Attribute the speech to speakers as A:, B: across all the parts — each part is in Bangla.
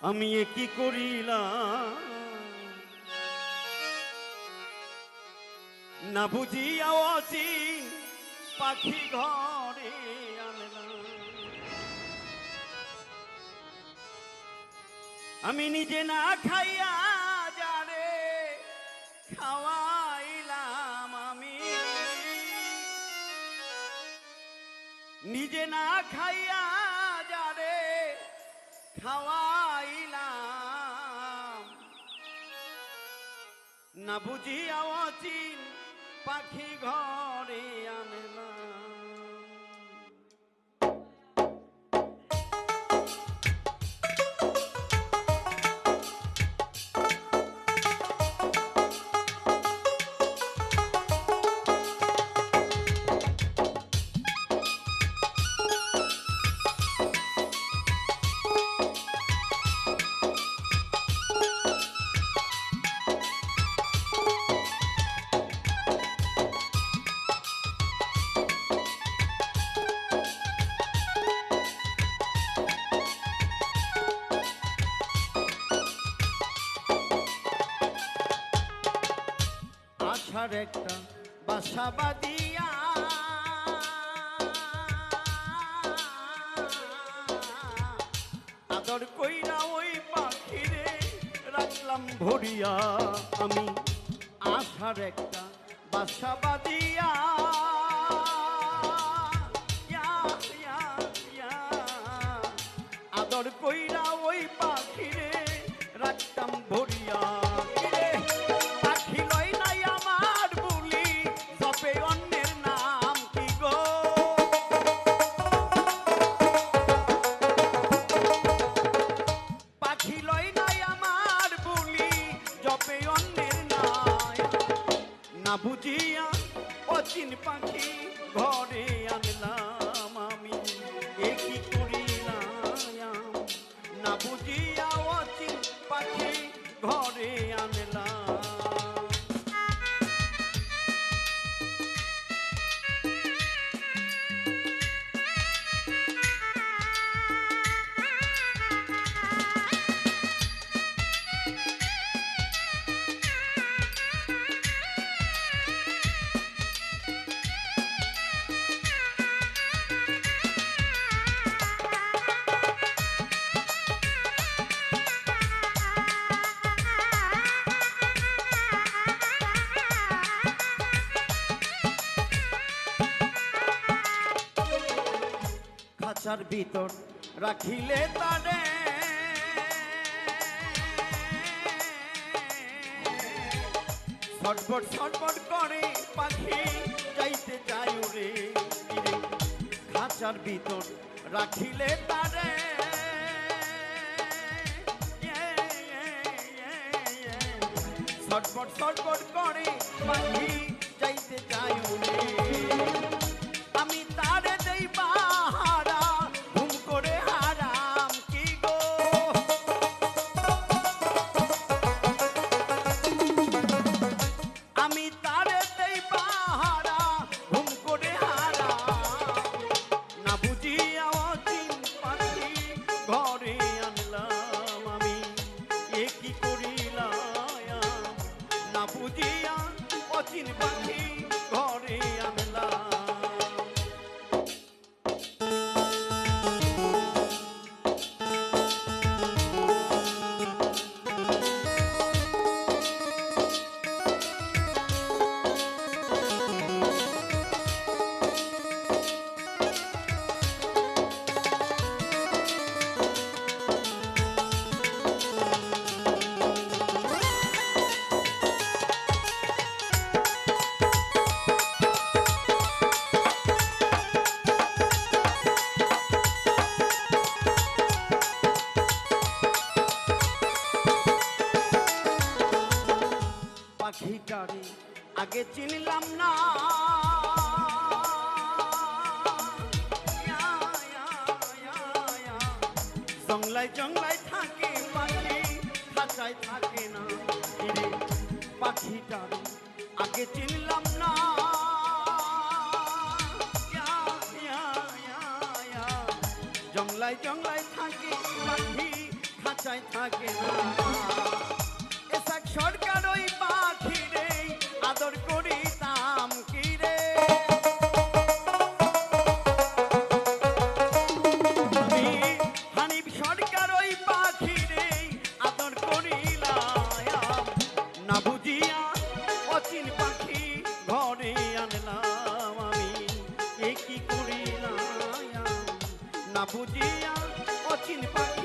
A: আমি কি করিলাম? না বুঝিয়া অচিন পাখি ঘরে আমি নিজে না খাইয়া যারে খাওয়াইলাম আমি। নিজে না খাইয়া যারে খাওয়াইলাম না বুঝিয়া অচিন পাখি ঘরে আনলাম আশার একটা বাসা বাদিয়া আদর কইরা ওই পাখিরে রাখলাম ভরিয়া। আমি আশার একটা বাসা ইয়া। আদর কইরা ওই পাখিরে রাখতাম ভরিয়া। অচিন পাখি ঘরে আনলাম। খাঁচার ভিতর রাখিলে তারে ছটফট ছটফট করে পাখি যাইতে চাই ফিরে। খাঁচার ভিতর রাখিলে তারে ছটফট ছটফট করে পাখি যাইতে চাই উড়ে আমি তারে ঘরে আগে চিনলাম না। জংলায় জংলায় থাকে পাখি খাঁচায় থাকে না পাখিটারে আগে চিনলাম না। জংলায় জংলায় থাকে পাখি খাঁচায় থাকে না এসব সরকার না বুঝিয়া অচিন পাখি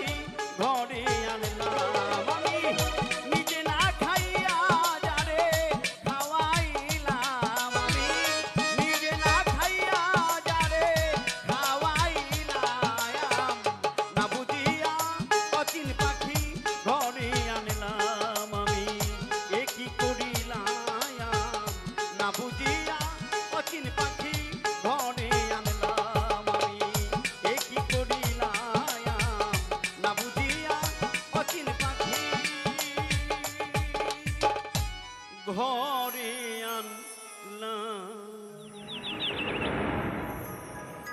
A: ঘরে আনলাম